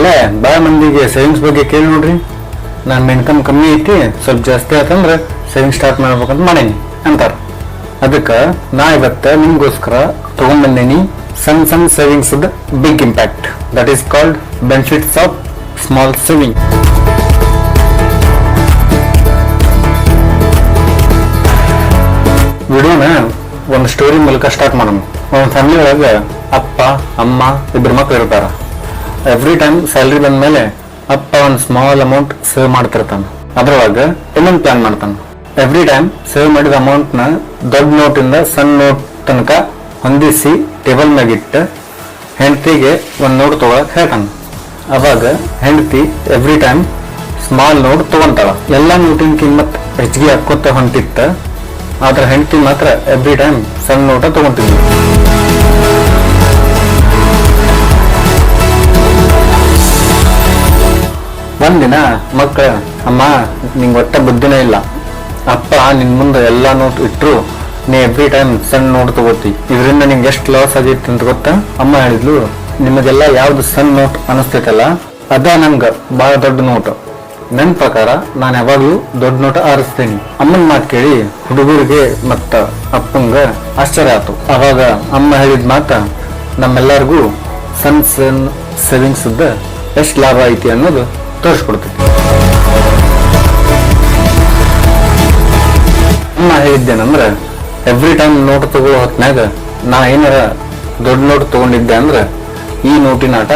ಅಲ್ಲ ಭಾಳ ಮಂದಿಗೆ ಸೇವಿಂಗ್ಸ್ ಬಗ್ಗೆ ಕೇಳಿ ನೋಡ್ರಿ. ನನ್ನ ಇನ್ಕಮ್ ಕಮ್ಮಿ ಐತಿ, ಸ್ವಲ್ಪ ಜಾಸ್ತಿ ಆಯ್ತಂದ್ರೆ ಸೇವಿಂಗ್ಸ್ ಸ್ಟಾರ್ಟ್ ಮಾಡ್ಬೇಕಂತ ಮಾಡೀನಿ ಅಂತಾರ. ಅದಕ್ಕೆ ನಾ ಇವತ್ತು ನಿಮ್ಗೋಸ್ಕರ ತಗೊಂಡ್ಬಂದೇನಿ ಸಣ್ಣ ಸಣ್ಣ savings big impact that is called benefits of small saving ವಿಡಿಯೋನ ಒಂದು ಸ್ಟೋರಿ ಮೂಲಕ ಸ್ಟಾರ್ಟ್ ಮಾಡೋಣ. ಒಂದು ಫ್ಯಾಮಿಲಿ ಒಳಗೆ ಅಪ್ಪ, ಅಮ್ಮ ಇಬ್ಬರು ಮಕ್ಕಳು ಇರ್ತಾರ. ಎವ್ರಿ ಟೈಮ್ ಸ್ಯಾಲ್ರಿ ಬಂದ ಮೇಲೆ ಅಪ್ಪ ಒಂದು ಸ್ಮಾಲ್ ಅಮೌಂಟ್ ಸೇವ್ ಮಾಡ್ತಿರ್ತಾನೆ. ಅದ್ರೊಳಗ ಇನ್ನೊಂದು ಪ್ಲಾನ್ ಮಾಡ್ತಾನೆ. ಎವ್ರಿ ಟೈಮ್ ಸೇವ್ ಮಾಡಿದ ಅಮೌಂಟ್ನ ದೊಡ್ಡ ನೋಟಿಂದ ಸಣ್ಣ ನೋಟ್ ತನಕ ಹೊಂದಿಸಿ ಟೇಬಲ್ ಮ್ಯಾಗಿಟ್ಟು ಹೆಂಡತಿಗೆ ಒಂದು ನೋಟ್ ತಗೊಳಕ್ ಹೇಳ್ತಾನ. ಅವಾಗ ಹೆಂಡತಿ ಎವ್ರಿ ಟೈಮ್ ಸ್ಮಾಲ್ ನೋಟ್ ತಗೊಂತಾಳ. ಎಲ್ಲಾ ನೋಟಿನ ಕಿಮ್ಮತ್ ಹೆಚ್ಚಿಗೆ ಹಾಕೋತ ಹೊಂಟಿತ್ತ. ಆದ್ರೆ ಹೆಂಡತಿ ಮಾತ್ರ ಎವ್ರಿ ಟೈಮ್ ಸಣ್ಣ ನೋಟ ತಗೊಂತಿದ್ವಿ ಒಂದಿನ ಮಕ್ಕಳ ಅಮ್ಮ, ನಿಂಗೆ ಒಟ್ಟ ಬುದ್ಧಿನೇ ಇಲ್ಲ. ಅಪ್ಪ, ನಿನ್ ಮುಂದೆ ಎಲ್ಲಾ ನೋಟ್ ಇಟ್ರು, ನೀ ಎವ್ರಿ ಟೈಮ್ ಸಣ್ಣ ನೋಟ್ ತಗೋತಿ. ಇದರಿಂದ ನಿಂಗೆ ಎಷ್ಟು ಲಾಸ್ ಆಗೈತಿ ಅಂತ ಗೊತ್ತಾ? ಅಮ್ಮ ಹೇಳಿದ್ಲು, ನಿಮಗೆಲ್ಲ ಯಾವ್ದು ಸಣ್ಣ ನೋಟ್ ಅನಿಸ್ತೈತಲ್ಲ, ಅದ ನಂಗೆ ಬಹಳ ದೊಡ್ಡ ನೋಟ್. ನನ್ನ ಪ್ರಕಾರ ನಾನು ಯಾವಾಗಲೂ ದೊಡ್ಡ ನೋಟ ಆರಿಸ್ತೇನೆ. ಅಮ್ಮನ ಮಾತು ಕೇಳಿ ಹುಡುಗರಿಗೆ ಮತ್ತ ಅಪ್ಪಂಗ ಆಶ್ಚರ್ಯ ಆಯ್ತು ಅವಾಗ ಅಮ್ಮ ಹೇಳಿದ ಮಾತ, ನಮ್ಮೆಲ್ಲರಿಗೂ ಸಣ್ಣ ಸಣ್ಣ ಸೇವಿಂಗ್ಸ್ ಎಷ್ಟು ಲಾಭ ಐತಿ ಅನ್ನೋದು ತೋರಿಸ್ಕೊಡ್ತೈತಿ ಅಮ್ಮ ಹೇಳಿದ್ದೇನಂದ್ರೆ ಎವ್ರಿ ಟೈಮ್ ನೋಟ್ ತಗೋ ಹೊತ್ನ್ಯಾಗ ನಾ ಏನಾರ ದೊಡ್ಡ ನೋಟ್ ತಗೊಂಡಿದ್ದೆ ಅಂದ್ರೆ, ಈ ನೋಟಿನ ಆಟ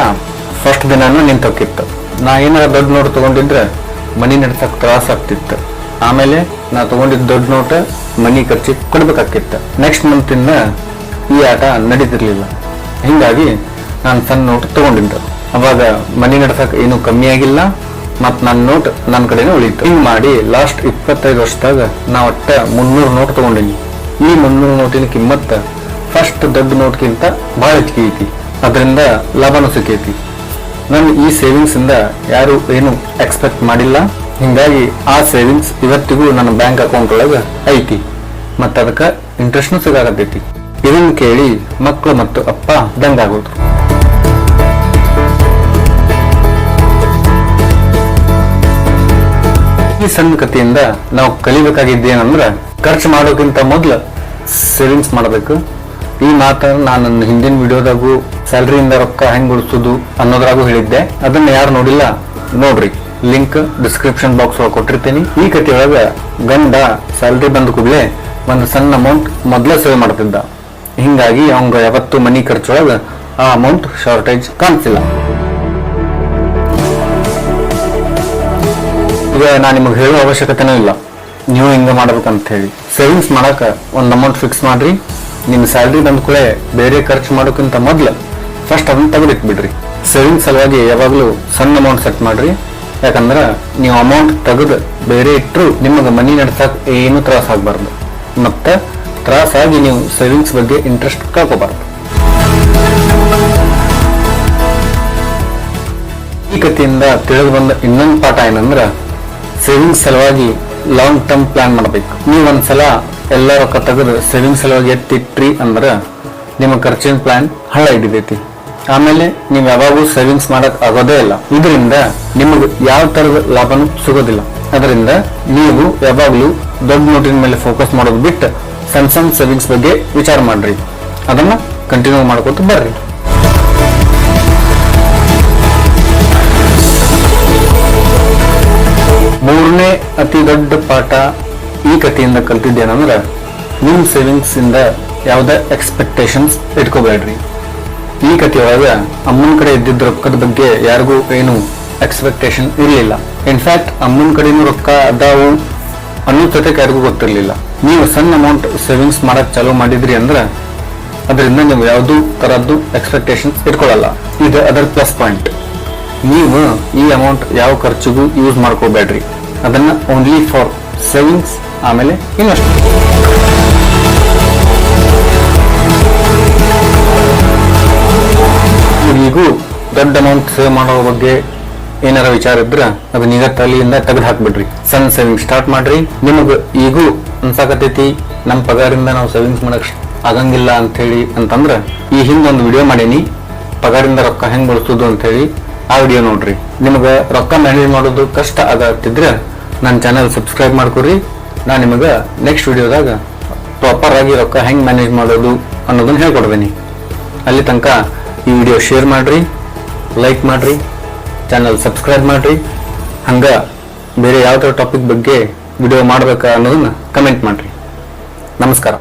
ಫಸ್ಟ್ ದಿನಾನು ನಿಂತೋಕಿತ್ತು. ನಾ ಏನಾರ ದೊಡ್ಡ ನೋಟ್ ತಗೊಂಡಿದ್ರೆ ಮನಿ ನಡ್ಸಕ್ ತ್ರಾಸ ಆಗ್ತಿತ್ತು. ಆಮೇಲೆ ನಾ ತಗೊಂಡಿದ್ದ ದೊಡ್ಡ ನೋಟ್ ಮನಿ ಖರ್ಚಿಗೆ ಕೊಡ್ಬೇಕಾಕಿತ್ತು ನೆಕ್ಸ್ಟ್ ಮಂತಿಂದ ಈ ಆಟ ನಡೀತಿರ್ಲಿಲ್ಲ. ಹಿಂಗಾಗಿ ನಾನು ಸಣ್ಣ ನೋಟ್ ತಗೊಂಡಿದ್ದೆ. ಅವಾಗ ಮನಿ ನಡ್ಸಕ್ ಏನು ಕಮ್ಮಿ ಆಗಿಲ್ಲ, ಮತ್ ನನ್ನ ನೋಟ್ ನನ್ನ ಕಡೆನೇ ಉಳಿತು. ಹಿಂಗ್ ಮಾಡಿ ಲಾಸ್ಟ್ ಇಪ್ಪತ್ತೈದು ವರ್ಷದಾಗ ನಾ ಒಟ್ಟ ಮುನ್ನೂರು ನೋಟ್ ತಗೊಂಡಿನಿ. ಈ ಮುನ್ನೂರು ನೋಟಿನ ಕಿಮ್ಮತ್ತ ಫಸ್ಟ್ ದೊಡ್ಡ ನೋಟ್ಗಿಂತ ಬಹಳ ಹೆಚ್ಚಿಗೆ ಐತಿ. ಅದರಿಂದ ಲಾಭನೂ ಸಿಕ್ಕೈತಿ. ನನ್ನ ಈ ಸೇವಿಂಗ್ಸ್ ಇಂದ ಯಾರು ಏನು ಎಕ್ಸ್ಪೆಕ್ಟ್ ಮಾಡಿಲ್ಲ. ಹಿಂಗಾಗಿ ಆ ಸೇವಿಂಗ್ಸ್ ಇವತ್ತಿಗೂ ನನ್ನ ಬ್ಯಾಂಕ್ ಅಕೌಂಟ್ ಒಳಗೆ ಐತಿ. ಮತ್ತ ಅದಕ್ಕ ಇಂಟ್ರೆಸ್ಟ್ನೂ ಸಿಗಾಕತ್ತೈತಿ. ಇದನ್ನು ಕೇಳಿ ಮಕ್ಕಳು ಮತ್ತು ಅಪ್ಪ ದಂಗಾಗೋದ್ರು. ಈ ಸಣ್ಣ ಕಥೆಯಿಂದ ನಾವು ಕಲಿಬೇಕಾಗಿದ್ದೇನಂದ್ರ ಖರ್ಚು ಮಾಡೋಕ್ಕಿಂತ ಮೊದಲು ಸೇವಿಂಗ್ಸ್ ಮಾಡಬೇಕು. ಈ ಮಾತನ್ನು ನಾನು ನನ್ನ ಹಿಂದಿನ ವಿಡಿಯೋದಾಗೂ ಸ್ಯಾಲ್ರಿಯಿಂದ ರೊಕ್ಕ ಹೆಂಗೆ ಉಳಿಸೋದು ಅನ್ನೋದ್ರಾಗೂ ಹೇಳಿದ್ದೆ. ಅದನ್ನ ಯಾರು ನೋಡಿಲ್ಲ, ನೋಡ್ರಿ. ಲಿಂಕ್ ಡಿಸ್ಕ್ರಿಪ್ಷನ್ ಬಾಕ್ಸ್ ಒಳಗೆ ಕೊಟ್ಟಿರ್ತೀನಿ. ಈ ಕಥೆಯೊಳಗ ಗಂಡ ಸ್ಯಾಲ್ರಿ ಬಂದ ಕೂಡಲೇ ಒಂದು ಸಣ್ಣ ಅಮೌಂಟ್ ಮೊದಲೇ ಸೇವ್ ಮಾಡ್ತಿದ್ದ. ಹಿಂಗಾಗಿ ಅವಂಗ ಯಾವತ್ತು ಮನಿ ಖರ್ಚೊಳಗೆ ಆ ಅಮೌಂಟ್ ಶಾರ್ಟೇಜ್ ಕಾಣಿಸಿಲ್ಲ. ಈಗ ನಾನು ನಿಮಗೆ ಹೇಳೋ ಅವಶ್ಯಕತೆನೂ ಇಲ್ಲ. ನೀವು ಹಿಂಗ ಮಾಡ್ಬೇಕಂತ ಹೇಳಿ ಸೇವಿಂಗ್ಸ್ ಮಾಡಕ ಒಂದು ಅಮೌಂಟ್ ಫಿಕ್ಸ್ ಮಾಡ್ರಿ. ನಿಮ್ಮ ಸ್ಯಾಲ್ರಿ ಬಂದ ಕೂಡ ಬೇರೆ ಖರ್ಚು ಮಾಡೋಕ್ಕಿಂತ ಮೊದಲು ಫಸ್ಟ್ ಅದನ್ನ ತೆಗೆದಿಟ್ಬಿಡ್ರಿ. ಸೇವಿಂಗ್ಸ್ ಸಲುವಾಗಿ ಯಾವಾಗಲೂ ಸಣ್ಣ ಅಮೌಂಟ್ ಸೆಟ್ ಮಾಡ್ರಿ. ಯಾಕಂದ್ರೆ ನೀವು ಅಮೌಂಟ್ ತೆಗೆದು ಬೇರೆ ಇಟ್ಟರು ನಿಮಗೆ ಮನಿ ನಡ್ಸಕ್ ಏನು ತ್ರಾಸ ಆಗಬಾರ್ದು. ಮತ್ತೆ ತ್ರಾಸಾಗಿ ನೀವು ಸೇವಿಂಗ್ಸ್ ಬಗ್ಗೆ ಇಂಟ್ರೆಸ್ಟ್ ಕಳ್ಕೋಬಾರ್ದು. ಈ ಕಥೆಯಿಂದ ತಿಳಿದು ಬಂದ ಇನ್ನೊಂದು ಪಾಠ ಏನಂದ್ರ ಸೇವಿಂಗ್ಸ್ ಸಲುವಾಗಿ ಲಾಂಗ್ ಟರ್ಮ್ ಪ್ಲಾನ್ ಮಾಡಬೇಕು. ನೀವು ಒಂದ್ಸಲ ಎಲ್ಲ ರೊಕ್ಕ ತೆಗೆದು ಸೇವಿಂಗ್ಸ್ ಸಲುವಾಗಿ ಎತ್ತಿಟ್ರಿ ಅಂದ್ರೆ ನಿಮ್ಮ ಖರ್ಚಿನ ಪ್ಲಾನ್ ಹಳ್ಳ ಹಿಡಿದೈತಿ ಆಮೇಲೆ ನೀವು ಯಾವಾಗೂ ಸೇವಿಂಗ್ಸ್ ಮಾಡಕ್ ಆಗೋದೇ ಇಲ್ಲ. ಇದರಿಂದ ನಿಮಗೆ ಯಾವ ತರದ ಲಾಭನೂ ಸಿಗೋದಿಲ್ಲ. ಅದರಿಂದ ನೀವು ಯಾವಾಗಲೂ ದೊಡ್ಡ ನೋಟಿನ ಮೇಲೆ ಫೋಕಸ್ ಮಾಡೋದು ಬಿಟ್ಟು ಸಣ್ಣ ಸಣ್ಣ ಸೇವಿಂಗ್ಸ್ ಬಗ್ಗೆ ವಿಚಾರ ಮಾಡ್ರಿ. ಅದನ್ನ ಕಂಟಿನ್ಯೂ ಮಾಡ್ಕೊತ ಬರ್ರಿ. ಮೂರನೇ ಅತಿ ದೊಡ್ಡ ಪಾಠ ಈ ಕಥೆಯಿಂದ ಕಲ್ತಿದ್ದೇನಂದ್ರೆ, ನಿಮ್ಮ ಸೇವಿಂಗ್ಸ್ ಇಂದ ಯಾವುದೇ ಎಕ್ಸ್ಪೆಕ್ಟೇಷನ್ಸ್ ಇಟ್ಕೋಬೇಡ್ರಿ. ಈ ಕಥೆಯೊಳಗ ಅಮ್ಮನ ಕಡೆ ಇದ್ದಿದ್ದ ರೊಕ್ಕದ ಬಗ್ಗೆ ಯಾರಿಗೂ ಏನು ಎಕ್ಸ್ಪೆಕ್ಟೇಷನ್ ಇರಲಿಲ್ಲ. ಇನ್ಫ್ಯಾಕ್ಟ್ ಅಮ್ಮನ ಕಡೆನೂ ರೊಕ್ಕ ಅದಾವು ಅನ್ನೋ ಯಾರಿಗೂ ಗೊತ್ತಿರಲಿಲ್ಲ. ನೀವು ಸಣ್ಣ ಅಮೌಂಟ್ ಸೇವಿಂಗ್ಸ್ ಮಾಡಕ್ ಚಾಲೂ ಮಾಡಿದ್ರಿ ಅಂದ್ರೆ, ಅದರಿಂದ ನೀವು ಯಾವುದೂ ತರದ್ದು ಎಕ್ಸ್ಪೆಕ್ಟೇಷನ್ಸ್ ಇಟ್ಕೊಳ್ಳಲ್ಲ. ಇದು ಅದರ್ ಪ್ಲಸ್ ಪಾಯಿಂಟ್ ನೀವು ಈ ಅಮೌಂಟ್ ಯಾವ ಖರ್ಚಿಗೂ ಯೂಸ್ ಮಾಡ್ಕೋಬೇಡ್ರಿ. ಅದನ್ನ ಓನ್ಲಿ ಫಾರ್ ಸೇವಿಂಗ್ಸ್ ಆಮೇಲೆ ಇನ್ವೆಸ್ಟ್ಮೆಂಟ್ ಈಗೂ ದೊಡ್ಡ ಅಮೌಂಟ್ ಸೇವ್ ಮಾಡೋ ಬಗ್ಗೆ ಏನಾರ ವಿಚಾರ ಇದ್ರೆ ಅದನ್ನ ಈಗ ತಲೆಯಿಂದ ತೆಗೆದು ಹಾಕ್ಬಿಡ್ರಿ. ಸಣ್ಣ ಸೇವಿಂಗ್ ಸ್ಟಾರ್ಟ್ ಮಾಡ್ರಿ. ನಿಮಗೆ ಈಗೂ ಅನ್ಸಾಕತೈತಿ ನಮ್ಮ ಪಗಾರಿಂದ ನಾವು ಸೇವಿಂಗ್ಸ್ ಮಾಡಕ್ ಆಗಂಗಿಲ್ಲ ಅಂತ ಹೇಳಿ ಅಂತಂದ್ರ ಈ ಹಿಂದೆ ಒಂದು ವಿಡಿಯೋ ಮಾಡೀನಿ. ಪಗಾರಿಂದ ರೊಕ್ಕ ಹೆಂಗ್ ಬಳಸೋದು ಅಂತ ಹೇಳಿ ಆ ವಿಡಿಯೋ ನೋಡ್ರಿ. ನಿಮಗೆ ರೊಕ್ಕ ಮ್ಯಾನೇಜ್ ಮಾಡೋದು ಕಷ್ಟ ಆಗತ್ತಿದ್ರೆ ನನ್ನ ಚಾನಲ್ ಸಬ್ಸ್ಕ್ರೈಬ್ ಮಾಡ್ಕೊರಿ. ನಾನು ನಿಮಗೆ ನೆಕ್ಸ್ಟ್ ವಿಡಿಯೋದಾಗ ಪ್ರಾಪರ್ ಆಗಿ ರೊಕ್ಕ ಹೆಂಗೆ ಮ್ಯಾನೇಜ್ ಮಾಡೋದು ಅನ್ನೋದನ್ನ ಹೇಳ್ಕೊಡ್ಬೇನಿ ಅಲ್ಲಿ ತನಕ ಈ ವಿಡಿಯೋ ಶೇರ್ ಮಾಡ್ರಿ ಲೈಕ್ ಮಾಡ್ರಿ ಚಾನಲ್ ಸಬ್ಸ್ಕ್ರೈಬ್ ಮಾಡ್ರಿ. ಹಂಗೆ ಬೇರೆ ಯಾವ ಥರ ಟಾಪಿಕ್ ಬಗ್ಗೆ ವಿಡಿಯೋ ಮಾಡ್ಬೇಕಾ ಅನ್ನೋದನ್ನ ಕಮೆಂಟ್ ಮಾಡ್ರಿ. ನಮಸ್ಕಾರ.